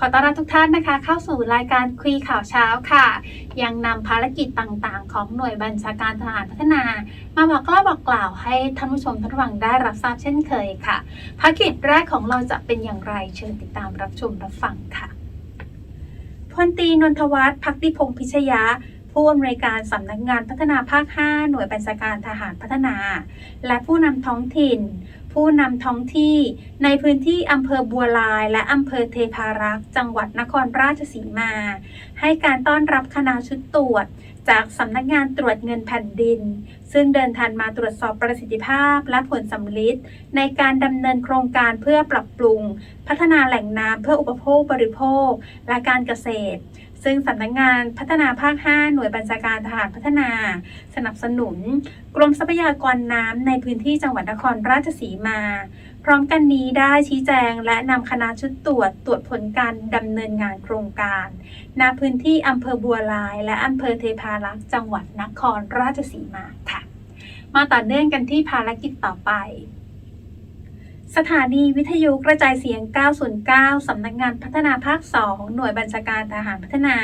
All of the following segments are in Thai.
ขอต้อนรับทุกท่านนะคะ เข้าสู่รายการคุยข่าวเช้าค่ะ ยังนำภารกิจต่างๆ ของหน่วยบัญชาการทหารพัฒนา มาบอกเล่าบอกกล่าวให้ท่านผู้ชมท่านฟังได้รับทราบเช่นเคยค่ะ ภารกิจแรกของเราจะเป็นอย่างไรเชิญติดตามรับชมรับฟังค่ะพลตีนนทวัฒน์พักดิพงศ์พิชยะ ผู้อำนวยการสำนักงานพัฒนาภาค 5 หน่วยบัญชาการทหารพัฒนา และผู้นำท้องถิ่น ผู้นำท้องที่ในพื้นที่อำเภอบัวลายและอำเภอเทพารักษ์จังหวัดนครราชสีมา ให้การต้อนรับคณะชุดตรวจ จากสำนักงานตรวจเงินแผ่นดิน ซึ่งเดินทางมาตรวจสอบประสิทธิภาพและผลสำลิดในการดำเนินโครงการเพื่อปรับปรุง พัฒนาแหล่งน้ำเพื่ออุปโภคบริโภคและการเกษตร ซึ่งสำนักงานพัฒนาภาค 5 หน่วยบัญชาการทหารพัฒนา สนับสนุน กรมทรัพยากรน้ำในพื้นที่จังหวัดนครราชสีมา พร้อมกันนี้ได้ชี้แจงและนำคณะชุดตรวจตรวจผลการดำเนินงานโครงการณพื้นที่อำเภอบัวลาย และอำเภอเทพารักษ์จังหวัดนครราชสีมาค่ะ มาต่อเนื่องกันที่ภารกิจต่อไป สถานีวิทยุกระจายเสียง 909 สำนักงานพัฒนาภาค 2 หน่วยบัญชาการทหารพัฒนา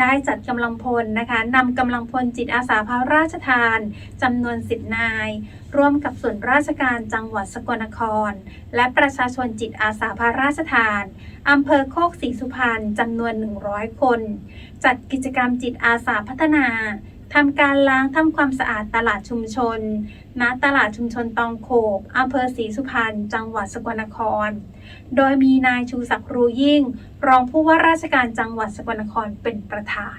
ได้จัดกำลังพลนะคะนำกำลังพลจิตอาสาพระราชทานจำนวน10นาย ร่วมกับส่วนราชการจังหวัดสกลนคร และประชาชนจิตอาสาพระราชทานอำเภอโคกศรีสุพรรณจำนวน 100 คน จัดกิจกรรมจิตอาสาพัฒนา ทำการล้างทำความสะอาดตลาดชุมชน ณ ตลาดชุมชนตองโขกอำเภอศรีสุพรรณ จังหวัดสกลนคร โดยมีนายชูศักดิ์รูยิ่ง รองผู้ว่าราชการจังหวัดสกลนครเป็นประธาน